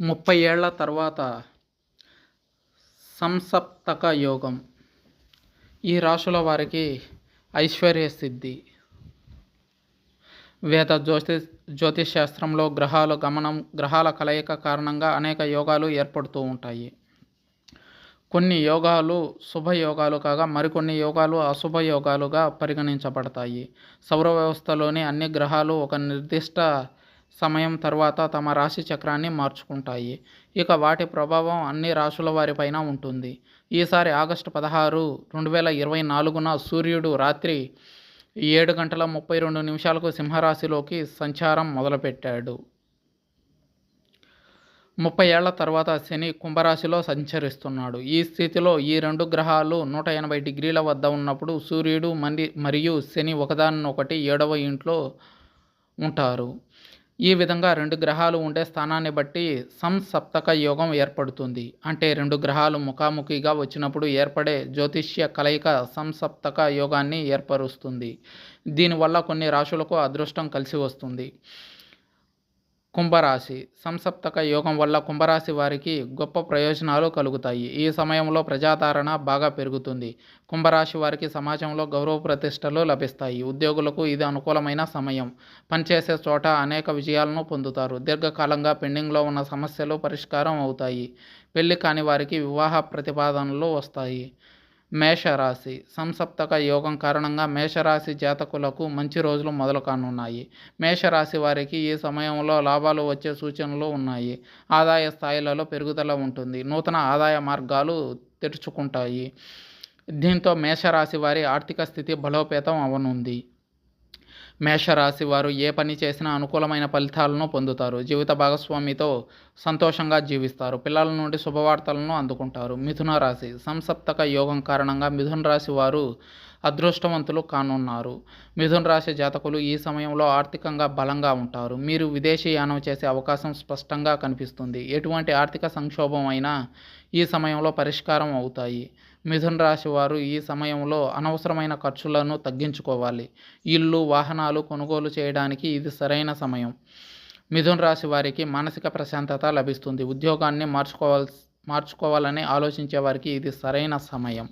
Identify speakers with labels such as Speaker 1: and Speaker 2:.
Speaker 1: ముప్పై ఏళ్ళ తర్వాత సంసప్తక యోగం. ఈ రాశుల వారికి ఐశ్వర్య సిద్ధి. వేద జ్యోతి జ్యోతిష్ శాస్త్రంలో గ్రహాలు గమనం గ్రహాల కలయిక కారణంగా అనేక యోగాలు ఏర్పడుతూ ఉంటాయి. కొన్ని యోగాలు శుభయోగాలు కాగా మరికొన్ని యోగాలు అశుభ యోగాలుగా పరిగణించబడతాయి. సౌర వ్యవస్థలోని అన్ని గ్రహాలు ఒక నిర్దిష్ట సమయం తర్వాత తమ రాశి చక్రాన్ని మార్చుకుంటాయి. ఇక వాటి ప్రభావం అన్ని రాశుల వారిపైన ఉంటుంది. ఈసారి ఆగస్టు పదహారు రెండు వేల ఇరవై నాలుగున సూర్యుడు రాత్రి ఏడు గంటల ముప్పై రెండు నిమిషాలకు సింహరాశిలోకి సంచారం మొదలుపెట్టాడు. ముప్పై ఏళ్ళ తర్వాత శని కుంభరాశిలో సంచరిస్తున్నాడు. ఈ స్థితిలో ఈ రెండు గ్రహాలు నూట ఎనభై డిగ్రీల వద్ద ఉన్నప్పుడు సూర్యుడు మంది మరియు శని ఒకదానొకటి ఏడవ ఇంట్లో ఉంటారు. ఈ విధంగా రెండు గ్రహాలు ఉండే స్థానాన్ని బట్టి సంసప్తక యోగం ఏర్పడుతుంది. అంటే రెండు గ్రహాలు ముఖాముఖిగా వచ్చినప్పుడు ఏర్పడే జ్యోతిష్య కలయిక సంసప్తక యోగాన్ని ఏర్పరుస్తుంది. దీనివల్ల కొన్ని రాశులకు అదృష్టం కలిసి వస్తుంది. కుంభరాశి. సంసప్తక యోగం వల్ల కుంభరాశి వారికి గొప్ప ప్రయోజనాలు కలుగుతాయి. ఈ సమయంలో ప్రజాదరణ బాగా పెరుగుతుంది. కుంభరాశి వారికి సమాజంలో గౌరవ ప్రతిష్టలు లభిస్తాయి. ఉద్యోగులకు ఇది అనుకూలమైన సమయం. పనిచేసే చోట అనేక విజయాలను పొందుతారు. దీర్ఘకాలంగా పెండింగ్లో ఉన్న సమస్యలు పరిష్కారం అవుతాయి. పెళ్ళి కాని వారికి వివాహ ప్రతిపాదనలు వస్తాయి. మేషరాశి. సంసప్తక యోగం కారణంగా మేషరాశి జాతకులకు మంచి రోజులు మొదలు కానున్నాయి. మేషరాశి వారికి ఈ సమయంలో లాభాలు వచ్చే సూచనలు ఉన్నాయి. ఆదాయ స్థాయిలలో పెరుగుదల ఉంటుంది. నూతన ఆదాయ మార్గాలు తెరుచుకుంటాయి. దీంతో మేషరాశి వారి ఆర్థిక స్థితి బలోపేతం అవనుంది. మేషరాశి వారు ఏ పని చేసినా అనుకూలమైన ఫలితాలను పొందుతారు. జీవిత భాగస్వామితో సంతోషంగా జీవిస్తారు. పిల్లల నుండి శుభవార్తలను అందుకుంటారు. మిథున రాశి సంసప్తక యోగం కారణంగా మిథున రాశి వారు అదృష్టవంతులు కానున్నారు. మిథున రాశి జాతకులు ఈ సమయంలో ఆర్థికంగా బలంగా ఉంటారు. మీరు విదేశీ యానం చేసే అవకాశం స్పష్టంగా కనిపిస్తుంది. ఎటువంటి ఆర్థిక సంక్షోభం అయినా ఈ సమయంలో పరిష్కారం అవుతాయి. మిథున్ రాశి వారు ఈ సమయంలో అనవసరమైన ఖర్చులను తగ్గించుకోవాలి. ఇల్లు వాహనాలు కొనుగోలు చేయడానికి ఇది సరైన సమయం. మిథున్ రాశి వారికి మానసిక ప్రశాంతత లభిస్తుంది. ఉద్యోగాన్ని మార్చుకోవాల్సి మార్చుకోవాలని ఆలోచించే వారికి ఇది సరైన సమయం.